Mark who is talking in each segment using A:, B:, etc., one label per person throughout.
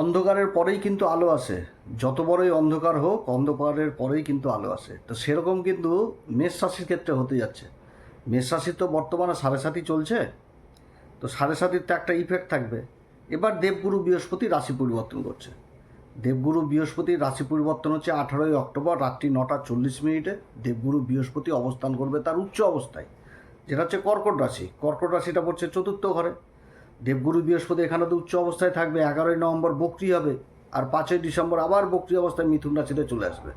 A: অন্ধকারের পরেই কিন্তু আলো আসে। যত বড়ই অন্ধকার হোক, অন্ধকারের পরেই কিন্তু আলো আসে। তো সেরকম কিন্তু মেষ রাশির ক্ষেত্রে হতে যাচ্ছে। মেষ তো বর্তমানে সাড়ে সাতই চলছে। তো সাড়ে সাতির তো একটা ইফেক্ট থাকবে। এবার দেবগুরু বৃহস্পতি রাশি পরিবর্তন করছে। দেবগুরু বৃহস্পতির রাশি পরিবর্তন হচ্ছে আঠারোই অক্টোবর রাত্রি নটা চল্লিশ মিনিটে। দেবগুরু বৃহস্পতি অবস্থান করবে তার উচ্চ অবস্থায়। যেটা হচ্ছে কর্কট রাশি। কর্কট রাশিটা পড়ছে চতুর্থ ঘরে। দেবগুরু বৃহস্পতি এখানে তো উচ্চ অবস্থায় থাকবে, এগারোই নভেম্বর বকরি হবে, আর পাঁচই ডিসেম্বর আবার বকরি অবস্থায় মিথুন রাশিতে চলে আসবে।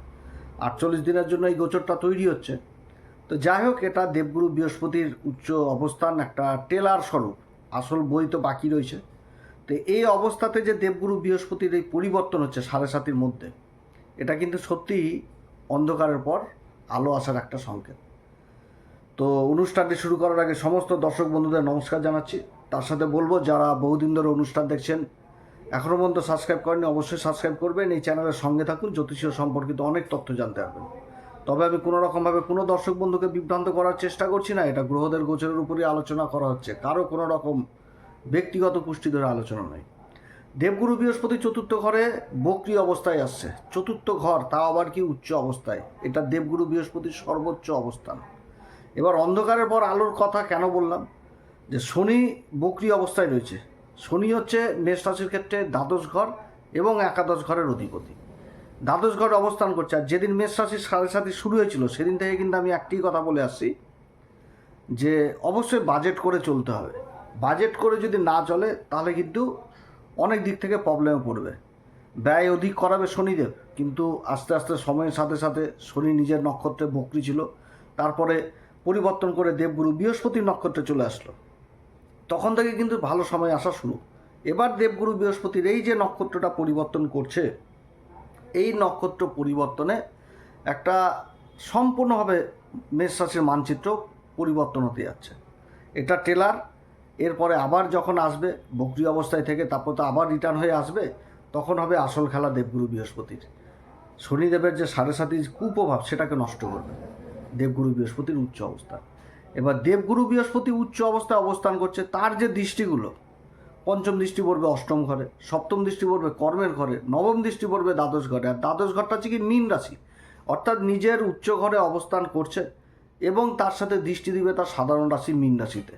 A: আটচল্লিশ দিনের জন্য এই গোচরটা তৈরি হচ্ছে। তো যাই হোক, এটা দেবগুরু বৃহস্পতির উচ্চ অবস্থান একটা টেলার স্বরূপ, আসল বই তো বাকি রয়েছে। তো এই অবস্থাতে যে দেবগুরু বৃহস্পতির এই পরিবর্তন হচ্ছে সাড়ে সাতির মধ্যে, এটা কিন্তু সত্যিই অন্ধকারের পর আলো আসার একটা সংকেত। তো অনুষ্ঠানটি শুরু করার আগে সমস্ত দর্শক বন্ধুদের নমস্কার জানাচ্ছি। তার সাথে বলব, যারা বহুদিন ধরে অনুষ্ঠান দেখছেন এখনও পর্যন্ত সাবস্ক্রাইব করেনি অবশ্যই সাবস্ক্রাইব করবেন। এই চ্যানেলের সঙ্গে থাকুন, জ্যোতিষীয় সম্পর্কিত অনেক তথ্য জানতে পারবেন। তবে আমি কোনো রকমভাবে কোনো দর্শক বন্ধুকে বিভ্রান্ত করার চেষ্টা করছি না, এটা গ্রহদের গোচরের উপরই আলোচনা করা হচ্ছে। কারও কোনো রকম ব্যক্তিগত পুষ্টি ধরে আলোচনা নয় দেবগুরু বৃহস্পতি চতুর্থ ঘরে বক্রি অবস্থায় আসছে। চতুর্থ ঘর তা আবার কি উচ্চ অবস্থায়? এটা দেবগুরু বৃহস্পতির সর্বোচ্চ অবস্থান। এবার অন্ধকারের পর আলোর কথা কেন বললাম? যে শনি বকরি অবস্থায় রয়েছে। শনি হচ্ছে মেষ রাশির ক্ষেত্রে দ্বাদশ ঘর এবং একাদশ ঘরের অধিপতি। দ্বাদশ ঘর অবস্থান করছে। আর যেদিন মেষ রাশির সাড়ে সাথে শুরু হয়েছিল, সেদিন থেকে কিন্তু আমি একটি কথা বলে আসছি যে অবশ্যই বাজেট করে চলতে হবে। বাজেট করে যদি না চলে, তাহলে কিন্তু অনেক দিক থেকে প্রবলেমে পড়বে। ব্যয় অধিক করাবে শনিদেব, কিন্তু আস্তে আস্তে সময়ের সাথে সাথে শনি নিজের নক্ষত্রে বকরি ছিল। তারপরে পরিবর্তন করে দেবগুরু বৃহস্পতির নক্ষত্রে চলে আসলো। তখন থেকে কিন্তু ভালো সময় আসা শুরু। এবার দেবগুরু বৃহস্পতির এই যে নক্ষত্রটা পরিবর্তন করছে, এই নক্ষত্র পরিবর্তনে একটা সম্পূর্ণভাবে মেষ রাশির মানচিত্র পরিবর্তন হতে যাচ্ছে। এটা টেলার, এরপরে আবার যখন আসবে, বকরি অবস্থায় থেকে তারপর তো আবার রিটার্ন হয়ে আসবে, তখন হবে আসল খেলা দেবগুরু বৃহস্পতির। শনিদেবের যে সাড়ে সাতির কুপ্রভাব সেটাকে নষ্ট করবে দেবগুরু বৃহস্পতির উচ্চ অবস্থা এবার দেবগুরু বৃহস্পতি উচ্চ অবস্থায় অবস্থান করছে, তার যে দৃষ্টিগুলো, পঞ্চম দৃষ্টি পড়বে অষ্টম ঘরে, সপ্তম দৃষ্টি পড়বে কর্মের ঘরে, নবম দৃষ্টি পড়বে দ্বাদশ ঘরে, আর দ্বাদশ ঘরটা হচ্ছে কি মীন রাশি। অর্থাৎ নিজের উচ্চ ঘরে অবস্থান করছে এবং তার সাথে দৃষ্টি দিবে তার সাধারণ রাশি মীন রাশিতে।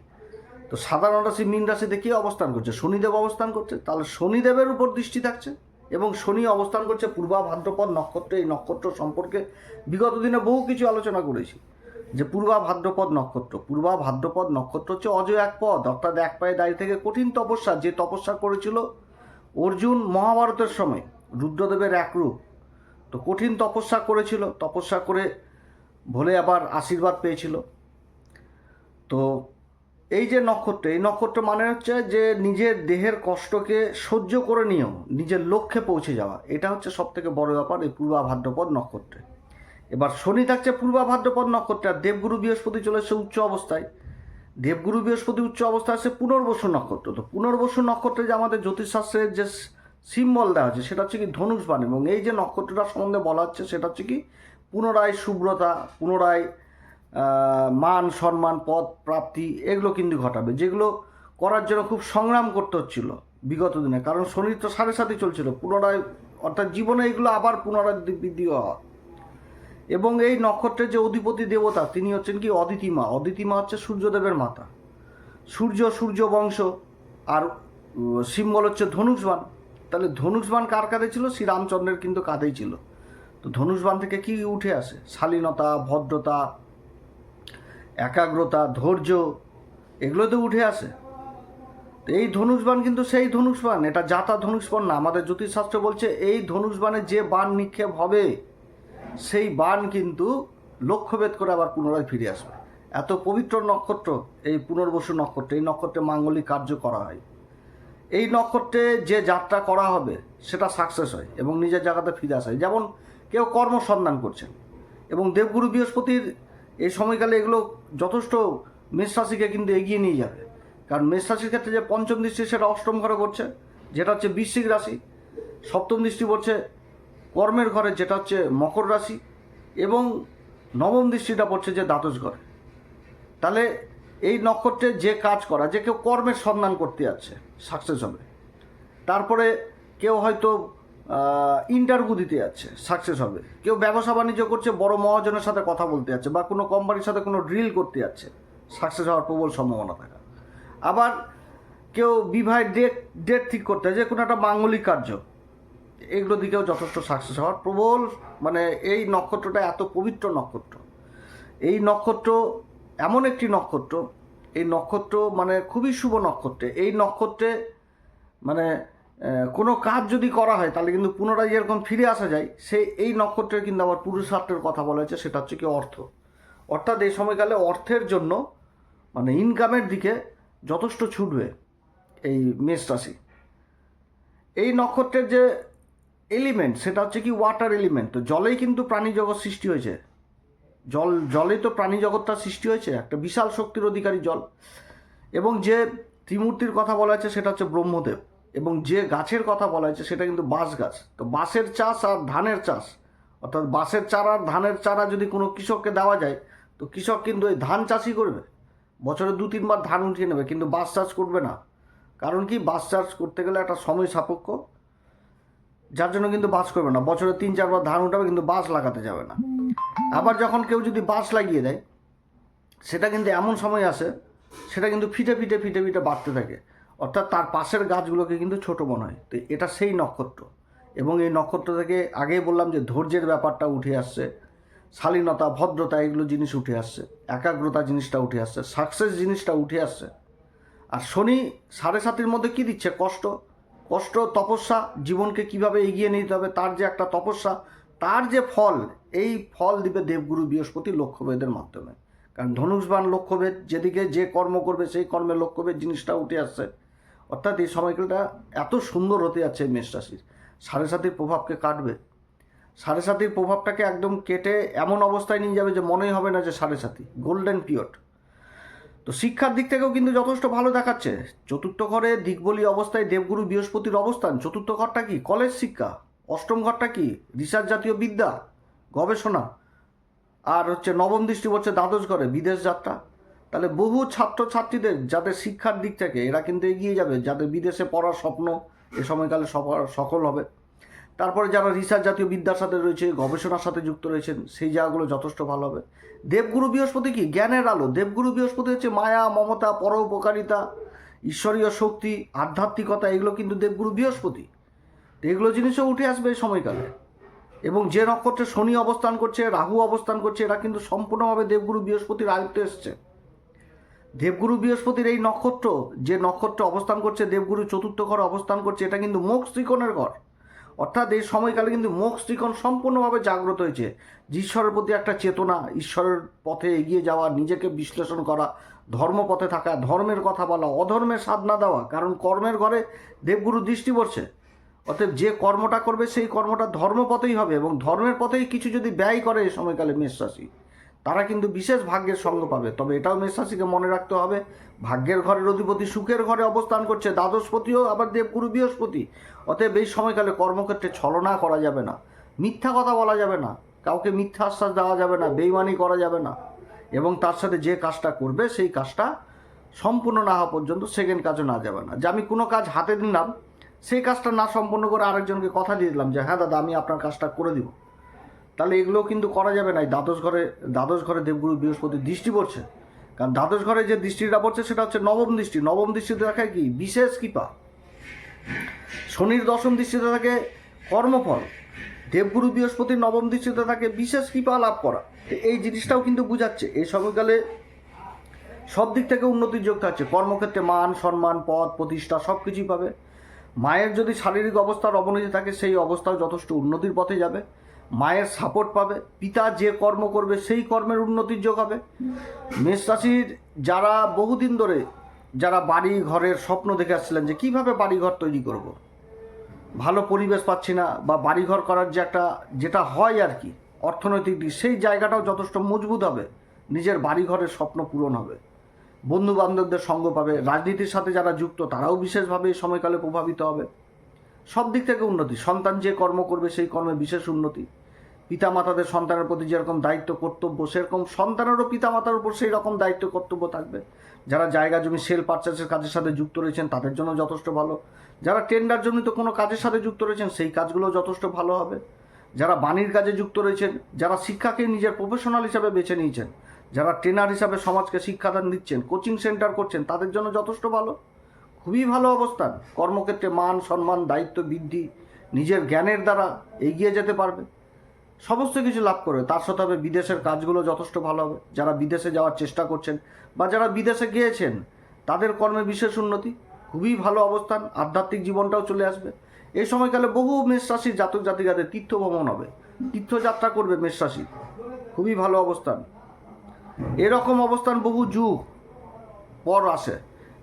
A: তো সাধারণ রাশি মীন রাশিতে কে অবস্থান করছে? শনিদেব অবস্থান করছে, তাহলে শনিদেবের উপর দৃষ্টি থাকছে এবং শনি অবস্থান করছে পূর্বা, ভাদ্রপদ, নক্ষত্রে, এই নক্ষত্র সম্পর্কে বিগত দিনে বহু কিছু আলোচনা করেছি। যে পূর্বা ভাদ্রপদ নক্ষত্র। পূর্বা ভাদ্রপদ নক্ষত্র হচ্ছে অজয় এক পদ, অর্থাৎ এক পায়ে দাঁড়িয়ে থেকে কঠিন তপস্যা, যে তপস্যা করেছিল অর্জুন মহাভারতের সময়, রুদ্রদেবের এক রূপ। তো কঠিন তপস্যা করেছিল, তপস্যা করে ভোলে আবার আশীর্বাদ পেয়েছিল। তো এই যে নক্ষত্র, এই নক্ষত্র মানে হচ্ছে যে নিজের দেহের কষ্টকে সহ্য করে নিয়েও, নিজের লক্ষ্যে পৌঁছে যাওয়া। এটা হচ্ছে সব থেকে বড় ব্যাপার এই পূর্বা ভাদ্রপদ নক্ষত্রে। এবার শনি থাকছে পূর্বা ভাদ্রপদ নক্ষত্রে, আর দেবগুরু বৃহস্পতি চলেছে উচ্চ অবস্থায়। দেবগুরু বৃহস্পতি উচ্চ অবস্থায় আছে পুনর্বসু নক্ষত্র। তো পুনর্বসু নক্ষত্রে যে আমাদের জ্যোতিষশাস্ত্রের যে সিম্বল দেওয়া হচ্ছে সেটা হচ্ছে কি ধনুষ বাণ এবং এই যে নক্ষত্রটা সম্বন্ধে বলা হচ্ছে, সেটা হচ্ছে কি পুনরায় শুভ্রতা পুনরায় মান, সম্মান, পদ, প্রাপ্তি, এগুলো কিন্তু ঘটাবে। যেগুলো করার জন্য খুব সংগ্রাম করতে হচ্ছিল বিগত দিনে। কারণ শনির তো সাড়ে সাথে চলছিল, পুনরায়, অর্থাৎ জীবনে এগুলো আবার পুনরায় বৃদ্ধি হওয়া এবং এই নক্ষত্রের যে অধিপতি দেবতা, তিনি হচ্ছেন কি? অদিতিমা। অদিতিমা হচ্ছে সূর্যদেবের মাতা। সূর্য সূর্য বংশ, আর সিম্বল হচ্ছে ধনুষবান। তাহলে ধনুষবান কার কাঁধে ছিল? শ্রীরামচন্দ্রের কিন্তু কাঁধেই ছিল। তো ধনুষবান থেকে কি উঠে আসে? শালীনতা, ভদ্রতা, একাগ্রতা, ধৈর্য এগুলো তো উঠে আসে। তো এই ধনুষবান কিন্তু সেই ধনুষবান। এটা জাতা ধনুষবান না। আমাদের জ্যোতিষশাস্ত্র বলছে, এই ধনুষবানে যে বান নিক্ষেপ হবে সেই বান কিন্তু লক্ষ্যভেদ করে আবার পুনরায় ফিরে আসবে। এত পবিত্র নক্ষত্র, এই পুনর্বসু নক্ষত্র, এই নক্ষত্রে মাঙ্গলিক কার্য করা হয়। এই নক্ষত্রে যে যাত্রা করা হবে, সেটা সাকসেস হয় এবং নিজের জায়গাতে ফিরে আসে যেমন কেউ কর্মসন্ধান করছেন এবং দেবগুরু বৃহস্পতির এই সময়কালে এগুলো যথেষ্ট মেষ রাশিকে কিন্তু এগিয়ে নিয়ে যাবে। কারণ মেষ রাশির ক্ষেত্রে যে পঞ্চম দৃষ্টি, সেটা অষ্টম ঘরে পড়ছে, যেটা হচ্ছে বৃশ্চিক রাশি, সপ্তম দৃষ্টি পড়ছে কর্মের ঘরে যেটা হচ্ছে মকর রাশি এবং নবম দৃষ্টিটা পড়ছে যে দ্বাদশ ঘরে। তাহলে এই নক্ষত্রে যে কাজ করা, যে কেউ কর্মের সন্ধান করতে যাচ্ছে সাকসেস হবে। তারপরে কেউ হয়তো ইন্টারভিউ দিতে যাচ্ছে সাকসেস হবে। কেউ ব্যবসা বাণিজ্য করছে, বড় মহাজনের সাথে কথা বলতে যাচ্ছে বা কোনো কোম্পানির সাথে কোনো ড্রিল করতে যাচ্ছে সাকসেস হওয়ার প্রবল সম্ভাবনা থাকা। আবার কেউ বিবাহের ডেট ডেট ঠিক করতে, যে কোনো একটা মাঙ্গলিক কার্য এগুলো দিকেও যথেষ্ট সাকসেস হওয়ার। প্রবল মানে এই নক্ষত্রটা এত পবিত্র নক্ষত্র। এই নক্ষত্র, এমন একটি নক্ষত্র, এই নক্ষত্র মানে খুবই শুভ নক্ষত্রে। এই নক্ষত্রে মানে কোনো কাজ যদি করা হয়, তাহলে কিন্তু পুনরায় যেরকম ফিরে আসা যায়, সে, এই নক্ষত্রের কিন্তু আবার পুরুষার্থের কথা বলা হয়েছে, সেটা হচ্ছে কি অর্থ। অর্থাৎ এই সময়কালে অর্থের জন্য মানে ইনকামের দিকে যথেষ্ট ছুটবে এই মেষ রাশি। এই নক্ষত্রের যে এলিমেন্ট সেটা হচ্ছে কি ওয়াটার এলিমেন্ট তো জলেই কিন্তু প্রাণী জগৎ সৃষ্টি হয়েছে। জল, জলেই তো প্রাণী জগৎটা সৃষ্টি হয়েছে, একটা বিশাল শক্তির অধিকারী জল। এবং যে ত্রিমূর্তির কথা বলা হয়েছে, সেটা হচ্ছে ব্রহ্মদেব। এবং যে গাছের কথা বলা হয়েছে, সেটা কিন্তু বাঁশ গাছ। তো বাঁশের চাষ আর ধানের চাষ, অর্থাৎ বাঁশের চারা আর ধানের চারা যদি কোনো কৃষককে দেওয়া যায়, তো কৃষক কিন্তু এই ধান চাষই করবে। বছরে দু, তিনবার ধান উঠিয়ে নেবে, কিন্তু বাঁশ চাষ করবে না। কারণ কি, বাঁশ চাষ করতে গেলে একটা সময় সাপেক্ষ। যার জন্য কিন্তু বাস করবে না। বছরে তিন, চারবার ধান উঠাবে, কিন্তু বাস লাগাতে যাবে না। আবার যখন কেউ যদি বাস লাগিয়ে দেয়, সেটা কিন্তু এমন সময় আসে, সেটা কিন্তু ফিটে ফিটে ফিটে ফিটে বাড়তে থাকে। অর্থাৎ তার পাশের গাছগুলোকে কিন্তু ছোট মনে হয়। তো এটা সেই নক্ষত্র। এবং এই নক্ষত্র থেকে আগেই বললাম যে ধৈর্যের ব্যাপারটা উঠে আসছে। শালীনতা, ভদ্রতা, এগুলো জিনিস উঠে আসছে। একাগ্রতা জিনিসটা উঠে আসছে। সাকসেস জিনিসটা উঠে আসছে। আর শনি সাড়ে সাতির মধ্যে কি দিচ্ছে? কষ্ট। কষ্ট, তপস্যা, জীবনকে কীভাবে এগিয়ে নিতে হবে, তার যে একটা তপস্যা, তার যে ফল, এই ফল দিবে দেবগুরু বৃহস্পতি লক্ষ্যভেদের মাধ্যমে। কারণ ধনুষবান লক্ষ্যভেদ, যেদিকে যে কর্ম করবে, সেই কর্মের লক্ষ্যভেদ জিনিসটা উঠে আসছে। অর্থাৎ এই সময়কালটা এত সুন্দর হতে যাচ্ছে মেষ রাশির সাড়ে সাতির প্রভাবকে কাটবে। সাড়ে সাতির প্রভাবটাকে একদম কেটে এমন অবস্থায় নিয়ে যাবে যে মনেই হবে না যে সাড়ে সাতি গোল্ডেন পিরিয়ড তো শিক্ষার দিক থেকেও কিন্তু যথেষ্ট ভালো দেখাচ্ছে। চতুর্থ ঘরে দিকবলি অবস্থায় দেবগুরু বৃহস্পতির অবস্থান। চতুর্থ ঘরটা কি? কলেজ শিক্ষা। অষ্টম ঘরটা কি? রিসার্চ জাতীয় বিদ্যা? গবেষণা। আর হচ্ছে নবম দৃষ্টি হচ্ছে দ্বাদশ ঘরে, বিদেশ যাত্রা। তাহলে বহু ছাত্রছাত্রীদের যাদের শিক্ষার দিক থেকে এরা কিন্তু এগিয়ে যাবে, যাদের বিদেশে পড়ার স্বপ্ন, এ সময়কালে সফল সফল হবে। তারপরে যারা রিসার্চ জাতীয় বিদ্যার সাথে রয়েছে, গবেষণার সাথে যুক্ত রয়েছেন, সেই জায়গাগুলো যথেষ্ট ভালো হবে। দেবগুরু বৃহস্পতি কি? জ্ঞানের আলো। দেবগুরু বৃহস্পতি হচ্ছে মায়া, মমতা পরোপকারিতা ঈশ্বরীয় শক্তি, আধ্যাত্মিকতা, এগুলো কিন্তু দেবগুরু বৃহস্পতি। এগুলো জিনিসও উঠে আসবে এই সময়কালে। এবং যে নক্ষত্রে শনি অবস্থান করছে, রাহু অবস্থান করছে, এরা কিন্তু সম্পূর্ণভাবে দেবগুরু বৃহস্পতির আয়ত্তে এসছে। দেবগুরু বৃহস্পতির এই নক্ষত্র, যে নক্ষত্র অবস্থান করছে, দেবগুরু চতুর্থ ঘরে অবস্থান করছে, এটা কিন্তু মোক্ষ ত্রিকোণের ঘর। অর্থাৎ এই সময়কালে কিন্তু মোক্ষ ত্রিকোণ সম্পূর্ণভাবে জাগ্রত হয়েছে। ঈশ্বরের প্রতি একটা চেতনা, ঈশ্বরের পথে এগিয়ে যাওয়া, নিজেকে বিশ্লেষণ করা, ধর্মপথে থাকা, ধর্মের কথা বলা, অধর্মের সাধনা দেওয়া, কারণ কর্মের ঘরে দেবগুরু দৃষ্টি পড়ছে। অতএব যে কর্মটা করবে, সেই কর্মটা ধর্মপথেই হবে এবং ধর্মের পথেই কিছু যদি ব্যয় করে এই সময়কালে মেষ রাশি তারা কিন্তু বিশেষ ভাগ্যের সঙ্গ পাবে। তবে এটাও মেষ রাশিকে মনে রাখতে হবে, ভাগ্যের ঘরের অধিপতি সুখের ঘরে অবস্থান করছে, দ্বাদশপতিও আবার দেবগুরু বৃহস্পতি। অতএব এই সময়কালে কর্মক্ষেত্রে ছলনা করা যাবে না, মিথ্যা কথা বলা যাবে না, কাউকে মিথ্যা আশ্বাস দেওয়া যাবে না, বেইমানি করা যাবে না। এবং তার সাথে যে কাজটা করবে, সেই কাজটা সম্পূর্ণ না হওয়া পর্যন্ত সেকেন্ড কাজও না যাবে না। যে আমি কোনো কাজ হাতে নিলাম, সেই কাজটা না সম্পূর্ণ করে আরেকজনকে কথা দিয়ে দিলাম যে হ্যাঁ দাদা, আমি আপনার কাজটা করে দিব। তাহলে এগুলো কিন্তু করা যাবে না। দ্বাদশ ঘরে দ্বাদশ ঘরে দেবগুরু বৃহস্পতি দৃষ্টি পড়ছে। কারণ দ্বাদশ ঘরে যে দৃষ্টিটা পড়ছে, সেটা হচ্ছে নবম দৃষ্টি। নবম দৃষ্টিতে দেখায় কি? বিশেষ কৃপা। শনির দশম দৃষ্টিতে থাকে কর্মফল। দেবগুরু বৃহস্পতির নবম দৃষ্টিতে থাকে বিশেষ কৃপা লাভ করা। তো এই জিনিসটাও কিন্তু বুঝাচ্ছে। এই সময়কালে সব দিক থেকে উন্নতির যোগ থাকছে। কর্মক্ষেত্রে মান, সম্মান, পদ, প্রতিষ্ঠা সব কিছুই পাবে। মায়ের যদি শারীরিক অবস্থার অবনতি থাকে, সেই অবস্থাও যথেষ্ট উন্নতির পথে যাবে। মায়ের সাপোর্ট পাবে, পিতা যে কর্ম করবে সেই কর্মের উন্নতির যোগ হবে মেষ রাশির যারা বহুদিন ধরে যারা বাড়ি ঘরের স্বপ্ন দেখে আসছিলেন যে কীভাবে বাড়ি ঘর তৈরি করব। ভালো পরিবেশ পাচ্ছি না বা বাড়িঘর করার যে একটা, যেটা হয় আর কি, অর্থনৈতিক দিক, সেই জায়গাটাও যথেষ্ট মজবুত হবে। নিজের বাড়িঘরের স্বপ্ন পূরণ হবে। বন্ধু বান্ধবদের সঙ্গ পাবে, রাজনীতির সাথে যারা যুক্ত তারাও বিশেষভাবে এই সময়কালে প্রভাবিত হবে। সব দিক থেকে উন্নতি, সন্তান যে কর্ম করবে সেই কর্মে বিশেষ উন্নতি। পিতামাতাদের সন্তানের প্রতি যেরকম দায়িত্ব, কর্তব্য, সেরকম সন্তানেরও পিতামাতার উপর সেই রকম দায়িত্ব, কর্তব্য থাকবে। যারা জায়গা জমি সেল পারচেসের কাজের সাথে যুক্ত রয়েছেন, তাদের জন্য যথেষ্ট ভালো। যারা টেন্ডার জনিত কোনো কাজের সাথে যুক্ত রয়েছেন, সেই কাজগুলো যথেষ্ট ভালো হবে। যারা বাণীর কাজে যুক্ত রয়েছেন, যারা শিক্ষাকে নিজের প্রফেশনাল হিসাবে বেছে নিয়েছেন, যারা ট্রেনার হিসাবে সমাজকে শিক্ষাদান দিচ্ছেন কোচিং সেন্টার করছেন, তাদের জন্য যথেষ্ট ভালো। খুবই ভালো অবস্থান। কর্মক্ষেত্রে মান, সম্মান, দায়িত্ব, বৃদ্ধি নিজের জ্ঞানের দ্বারা এগিয়ে যেতে পারবে। সমস্ত কিছু লাভ করবে। তার সাথে হবে বিদেশের কাজগুলো যথেষ্ট ভালো হবে। যারা বিদেশে যাওয়ার চেষ্টা করছেন বা যারা বিদেশে গিয়েছেন, তাদের কর্মে বিশেষ উন্নতি, খুবই ভালো অবস্থান, আধ্যাত্মিক জীবনটাও চলে আসবে। এই সময়কালে বহু মেষ রাশির জাতক জাতিকাদের তীর্থ ভ্রমণ হবে। তীর্থযাত্রা করবে মেষ রাশি খুবই ভালো অবস্থান। এরকম অবস্থান বহু যুগ পর আসে।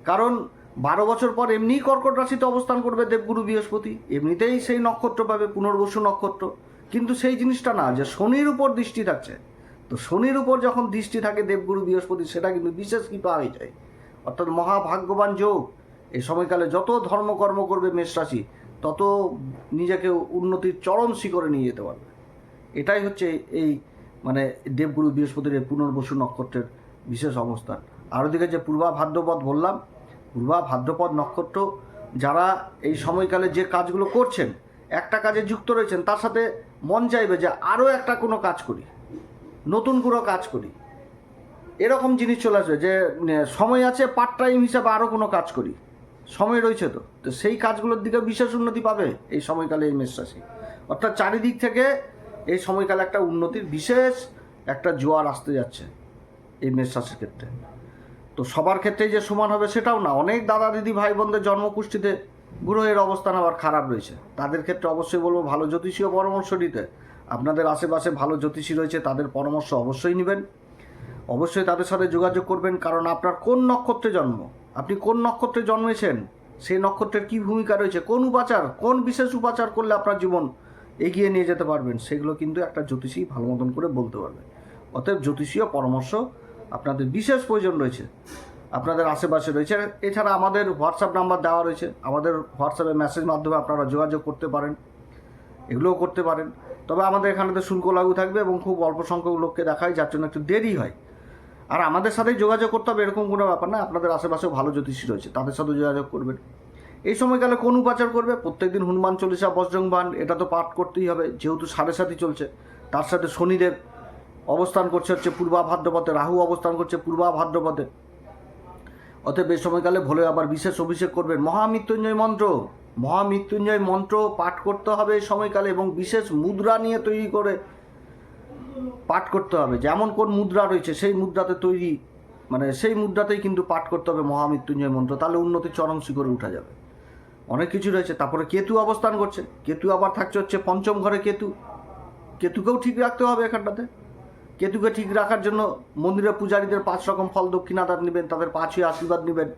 A: কারণ বারো বছর পর এমনিই কর্কট রাশিতে অবস্থান করবে দেবগুরু বৃহস্পতি। এমনিতেই সেই নক্ষত্র পাবে পুনর্বসু নক্ষত্র। কিন্তু সেই জিনিসটা না, যে শনির উপর দৃষ্টি থাকছে। তো শনির উপর যখন দৃষ্টি থাকে দেবগুরু, বৃহস্পতি, সেটা কিন্তু বিশেষ কৃপা হয়ে যায়। অর্থাৎ মহাভাগ্যবান যোগ, এই সময়কালে যত ধর্মকর্ম করবে মেষ রাশি, তত নিজেকে উন্নতির চরম শিখরে নিয়ে যেতে পারবে। এটাই হচ্ছে এই মানে দেবগুরু, বৃহস্পতির এই পুনর্বসু নক্ষত্রের বিশেষ অবস্থান। আর ওদিকে যে পূর্বা ভাদ্রপদ বললাম, পূর্বা ভাদ্রপদ নক্ষত্র, যারা এই সময়কালে যে কাজগুলো করছেন, একটা কাজে যুক্ত রয়েছেন, তার সাথে মন চাইবে যে আরও একটা কোনো কাজ করি নতুন কোনো কাজ করি। এরকম জিনিস চলে আসবে যে উম, সময় আছে পার্ট টাইম হিসাবে আরও কোনো কাজ করি। সময় রয়েছে তো। তো সেই কাজগুলোর দিকে বিশেষ উন্নতি পাবে এই সময়কালে এই মেষ রাশি। অর্থাৎ চারিদিক থেকে এই সময়কালে একটা উন্নতির বিশেষ একটা জোয়ার আসতে যাচ্ছে এই মেষ রাশির ক্ষেত্রে। তো সবার ক্ষেত্রেই যে সমান হবে সেটাও না। অনেক দাদা দিদি ভাই বোনদের জন্মকুষ্ঠিতে গ্রহের অবস্থান আবার খারাপ রয়েছে। তাদের ক্ষেত্রে অবশ্যই বলব ভালো জ্যোতিষীয় পরামর্শ নিতে। আপনাদের আশেপাশে ভালো জ্যোতিষী রয়েছে, তাদের পরামর্শ অবশ্যই নেবেন। অবশ্যই তাদের সাথে যোগাযোগ করবেন, কারণ আপনার কোন নক্ষত্রে জন্ম, আপনি কোন নক্ষত্রে জন্মেছেন সেই নক্ষত্রের কী ভূমিকা রয়েছে, কোন উপাচার, কোন বিশেষ উপাচার করলে আপনার জীবন এগিয়ে নিয়ে যেতে পারবেন, সেগুলো কিন্তু একটা জ্যোতিষী ভালো মতন করে বলতে পারবে। অতএব জ্যোতিষীয় পরামর্শ আপনাদের বিশেষ প্রয়োজন রয়েছে। আপনাদের আশেপাশে রয়েছে। এছাড়া আমাদের হোয়াটসঅ্যাপ নাম্বার দেওয়া রয়েছে। আমাদের হোয়াটসঅ্যাপে মেসেজ মাধ্যমে আপনারা যোগাযোগ করতে পারেন। এগুলোও করতে পারেন। তবে আমাদের এখানেতে শুল্ক লাগু থাকবে এবং খুব অল্প সংখ্যক লোককে দেখায়, যার জন্য একটু দেরি হয়। আর আমাদের সাথেই যোগাযোগ করতে হবে এরকম কোনো ব্যাপার না। আপনাদের আশেপাশেও ভালো জ্যোতিষী রয়েছে। তাদের সাথে যোগাযোগ করবেন। এই সময়কালে কোন উপাচার করবে? প্রত্যেকদিন হনুমান চল্লিশা বজ্রংবান এটা তো পাঠ করতেই হবে। যেহেতু সাড়ে সাথী চলছে, তার সাথে শনিদেব অবস্থান করছে হচ্ছে পূর্বা ভাদ্রপথে রাহু অবস্থান করছে পূর্বা ভাদ্রপথে অতএব এই সময়কালে ভোলে আবার বিশেষ অভিষেক করবেন। মহামৃত্যুঞ্জয় মন্ত্র। মহামৃত্যুঞ্জয় মন্ত্র পাঠ করতে হবে এই সময়কালে এবং বিশেষ মুদ্রা নিয়ে তৈরি করে পাঠ করতে হবে। যেমন কোন মুদ্রা রয়েছে, সেই মুদ্রাতে তৈরি মানে সেই মুদ্রাতেই কিন্তু পাঠ করতে হবে মহামৃত্যুঞ্জয় মন্ত্র। তাহলে উন্নতির চরম শিখরে উঠা যাবে। অনেক কিছু রয়েছে। তারপরে কেতু অবস্থান করছে। কেতু আবার থাকছে হচ্ছে পঞ্চম ঘরে কেতু। কেতুকেও ঠিক রাখতে হবে এখানটাতে। কেতুকে ঠিক রাখার জন্য মন্দিরের পূজারীদের পাঁচ রকম ফল দক্ষিণাদান নেবেন, তাদের পাঁচই আশীর্বাদ নেবেন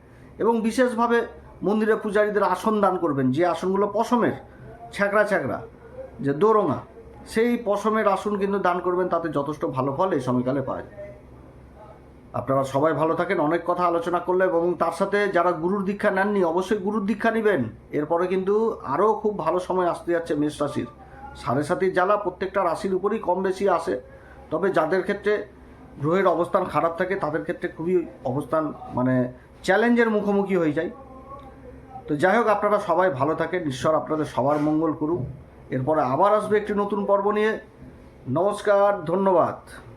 A: এবং বিশেষভাবে মন্দিরের পূজারীদের আসন দান করবেন, যে আসনগুলো পশমের, ছ্যাঁকড়া ছ্যাঁকড়া, যে দোরঙা, সেই পশমের আসন কিন্তু দান করবেন, তাতে যথেষ্ট ভালো ফল এই সময়কালে যায় আপনারা সবাই ভালো থাকেন, অনেক কথা আলোচনা করলে এবং তার সাথে যারা গুরুর দীক্ষা নেননি, অবশ্যই গুরুর দীক্ষা নেবেন। এরপরে কিন্তু আরও খুব ভালো সময় আসতে যাচ্ছে মেষ রাশির। সাড়ে সাতির জ্বালা প্রত্যেকটা রাশির উপরেই কম বেশি আসে। তবে যাদের ক্ষেত্রে গ্রহের অবস্থান খারাপ থাকে, তাদের ক্ষেত্রে খুবই অবস্থান মানে চ্যালেঞ্জের মুখোমুখি হয়ে যায়। তো যাই হোক, আপনারা সবাই ভালো থাকেন। ঈশ্বর আপনাদের সবার মঙ্গল করুক। এরপরে আবার আসবে একটি নতুন পর্ব নিয়ে। নমস্কার, ধন্যবাদ।